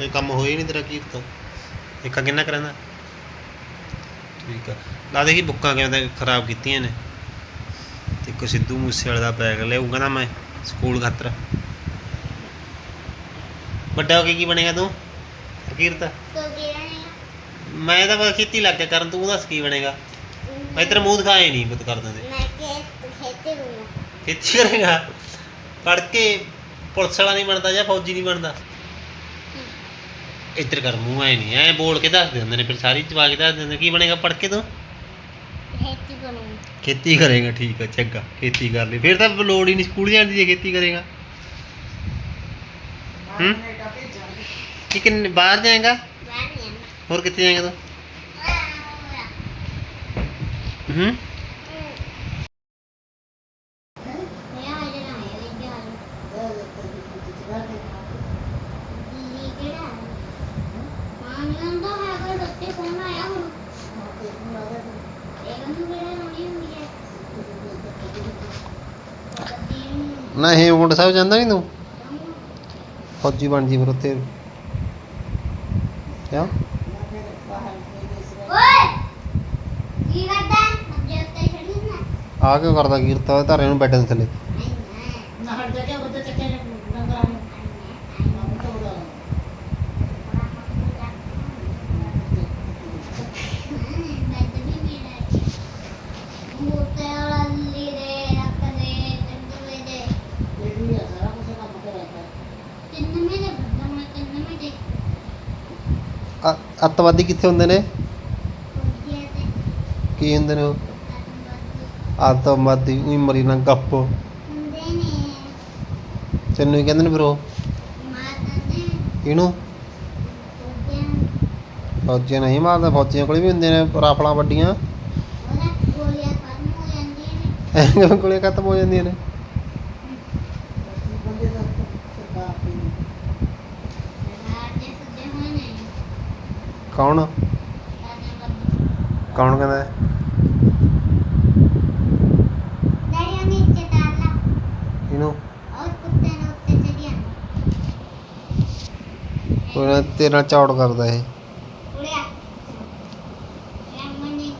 ਇਹ ਕੰਮ ਹੋਇਆ ਹੀ ਨਹੀਂ ਤੇਰਾ ਕੀ ਪਤਾ? ਇੱਕਾ ਕਿੰਨਾ ਕਰਾਂਦਾ ਠੀਕ ਆ। ਲਾ ਦੇਖੀ ਬੁੱਕਾਂ ਕਿਵੇਂ ਤਾਂ ਖਰਾਬ ਕੀਤੀਆਂ ਨੇ। ਤੇ ਕੋ ਸਿੱਧੂ ਮੂਸੇ ਦਾ ਬੈਗ ਲਿਆਉਂ ਕਹਿੰਦਾ ਮੈਂ ਸਕੂਲ ਖਾਤਰ। ਵੱਡਾ ਹੋ ਕੇ ਕੀ ਬਣੇਗਾ ਤੂੰ? ਕੀਰਤ ਮੈਂ ਤਾਂ ਬਸ ਖੇਤੀ ਲੱਗ ਗਿਆ ਕਰਨ ਤੂੰ ਦੱਸ ਕੀ ਬਣੇਗਾ? ਮੈਂ ਤੇਰਾ ਮੂੰਹ ਦਿਖਾਏ ਨਹੀਂ ਕਰ ਦਿੰਦੇ ਖੇਤੀ ਕਰੇਗਾ। ਪੜ ਕੇ ਪੁਲਿਸ ਵਾਲਾ ਨਹੀਂ ਬਣਦਾ ਜਾਂ ਫੌਜੀ ਨਹੀਂ ਬਣਦਾ? ਇੱਧਰ ਕਰ ਮੂੰਹ ਐ ਨਹੀਂ ਐ ਬੋਲ ਕੇ ਦੱਸ ਦਿੰਦੇ ਨੇ ਫਿਰ ਸਾਰੀ ਜਵਾਕ ਦੱਸ ਦਿੰਦੇ ਕੀ ਬਣੇਗਾ ਪੜ ਕੇ ਤੂੰ? ਖੇਤੀ ਕਰੂੰਗੀ। ਖੇਤੀ ਕਰੇਗਾ ਠੀਕ ਆ ਚੰਗਾ ਖੇਤੀ ਕਰ ਲਈ ਫਿਰ ਤਾਂ ਲੋੜ ਹੀ ਨਹੀਂ ਸਕੂਲ ਜਾਣ ਦੀ ਜੇ ਖੇਤੀ ਕਰੇਗਾ। ਹੂੰ? ਕਿ ਬਾਹਰ ਜਾਏਗਾ? ਹੋਰ ਕਿੱਥੇ ਜਾਏਗਾ ਤੂੰ? ਹੂੰ? ਨਾ ਹੇਮਕੁੰਟ ਸਾਹਿਬ ਜਾਂਦਾ ਨਹੀਂ ਤੂੰ ਫੌਜੀ ਬਣ ਜੀ ਫਿਰ ਉੱਥੇ ਕਿਆ ਆ ਕਿਉਂ ਕਰਦਾ ਕੀਰਤਾ ਧਾਰੇ ਨੂੰ ਬੈਠਣ ਥੱਲੇ ਅ- ਅੱਤਵਾਦੀ ਕਿੱਥੇ ਹੁੰਦੇ ਨੇ? ਕੀ ਹੁੰਦੇ ਨੇ ਉਹ? ਅੱਤਵਾਦੀ, ਉਹੀ ਮਰੀ ਨਾ ਗੱਪ। ਤੈਨੂੰ ਹੀ ਕਹਿੰਦੇ ਨੇ ਫਿਰ ਉਹ? ਇਹਨੂੰ ਫੌਜੀਆਂ ਨਹੀਂ ਮਾਰਦਾ, ਫੌਜੀਆਂ ਕੋਲ ਵੀ ਹੁੰਦੇ ਨੇ ਰਾਫਲਾਂ ਵੱਡੀਆਂ। ਕੋਲੇ ਖਤਮ ਹੋ ਜਾਂਦੀਆਂ ਨੇ। ਕੌਣ? ਕੌਣ ਕਹਿੰਦਾ ਹੈ? ਇਹਨੂੰ? ਤੇਰੇ ਚੌੜ ਕਰਦਾ ਇਹ।